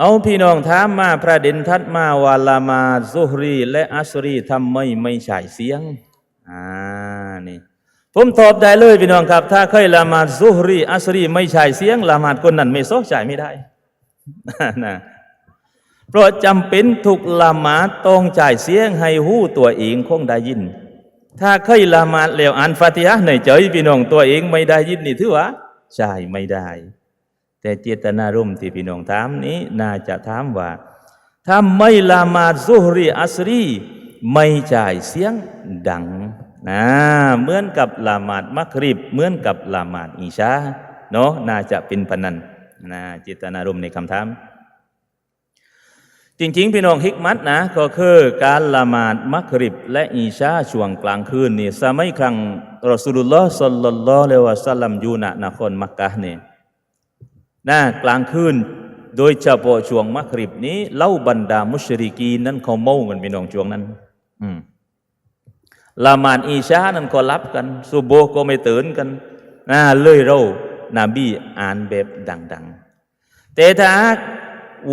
เอาพี่น้องถามมาประเด็นทัดมาวาลามาซุฮรี และอัสรีทำไมไม่ใช่เสียงอ่านี่ผมตอบได้เลยพี่น้องครับ ถ้าเคยละหมาดซุฮรี อัสรีไม่ใช่เสียงละหมาดคนนั้นไม่โซใช่ไม่ได้นะเพราะจำเป็นทุกละหมาดต้องจ่ายเสียงให้หู้ตัวเองคงได้ยิน ถ้าเคยละหมาดแล้วอ่านฟาติฮะในใจพี่น้องตัวเองไม่ได้ยินนี่ถือว่าใช่ไม่ได้ แต่เจตนารมณ์ที่พี่น้องถามนี้น่าจะถามว่าถ้าไม่ละหมาดซุฮรีอัสรี ไม่จ่ายเสียงดังนะเหมือนกับละหมาดมักริบ เหมือนกับละหมาดอิชาเนาะน่าจะเป็นพนันนะเจตนารมณ์ในคำถาม จริงๆ พี่น้องฮิกมัตนะก็คือการละหมาดมักริบ และอีชาช่วงกลางคืนนี่สมัยครั้งรอสูลุลลอฮ์สัลลัลลอฮุอะลัยฮิวะสัลลัมอยู่ณนครมักกะฮ์นี่ นะกลางคืน โดยเฉพาะช่วงมักริบนี้เล่าบรรดามุชริกีนั้นเขาเมากันพี่น้องช่วงนั้น อืมละมาดอีชานั้นก็รับกันซุโบก็ไม่ตื่นกันนะเลยเรานบีอ่านแบบดัง ๆ แต่ถ้า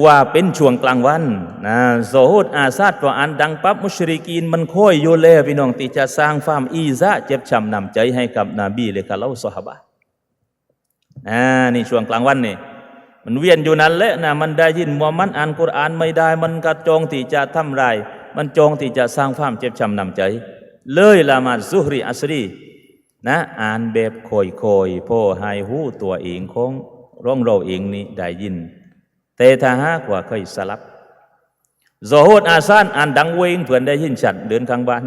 ว่าเป็นช่วงกลางวันนะโซฮดอาซาดพออ่านดังปั๊บมุชริกีนมันค่อยโยเลพี่น้องที่จะสร้างความอีซะเจ็บช้ำนำใจให้กับนบีเลยกับเราสหบะอ่านี่ช่วงกลางวันนี่ มันเวียนอยู่นั่นแหละนะมันได้ยินมัวมันอ่านกุรอานไม่ได้ มันกระจองที่จะทำลายมันจองที่จะสร้างความเจ็บช้ำนำใจ เลยละมาดซุฮรีอัสรีนะอ่านแบบคอยๆพ่อให้หูตัวเองของร้องเราเองนี่ได้ยินแต่ถ้าหากว่าเคยสลับโซฮดอาซานอ่านดังเวงเพื่อนได้ยินชัดเดินข้างบ้าน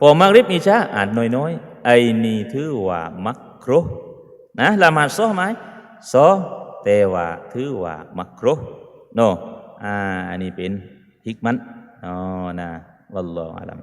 พอมักริบอิชาอ่านน้อยๆไอ้นี่ถือว่ามักครุนะละมาดซอไหมซอ แต่ว่าถือว่ามักครุโนอ่าอันนี้เป็นฮิกมันอ๋อนะวัลลอฮุอาลัม